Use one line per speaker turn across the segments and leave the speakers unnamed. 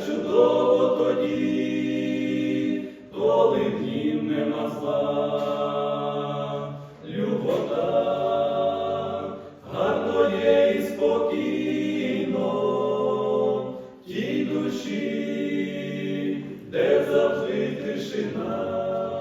чудово тоді, коли днів нема зла, любота, гарно є і спокійно, тій душі, де завжди тишина.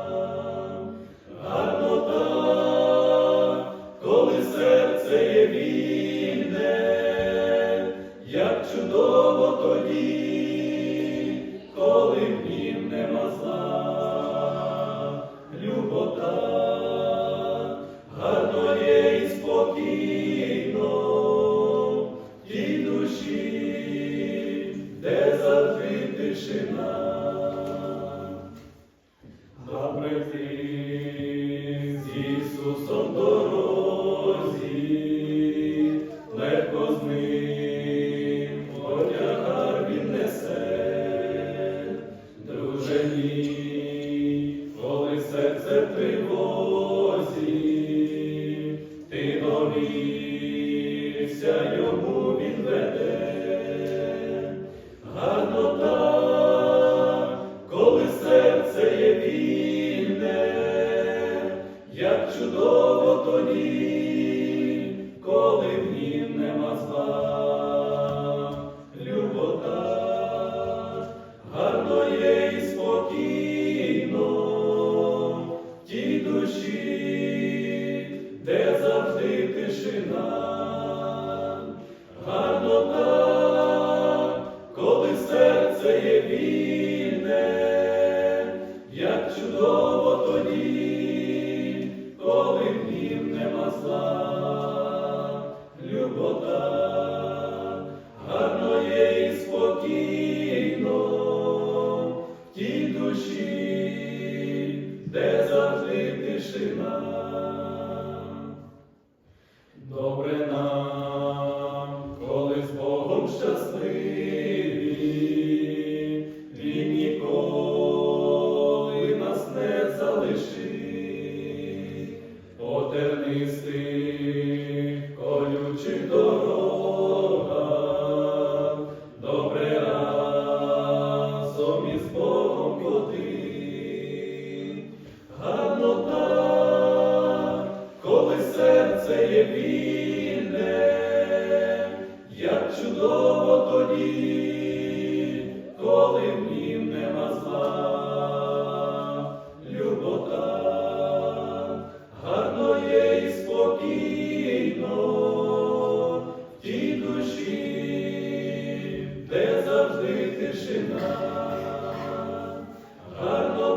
Elohim. Довівся йому він веде, гарно чудово тоді, коли в нім нема зла, любота, гарно є і спокійно в тій душі, де завжди тишина. Добре нам, коли з Богом щасливі, серце є вільне, як чудово тоді, коли в нім нема зла, любота, гарно є і спокійно. В тій душі, де завжди тишина. Гарно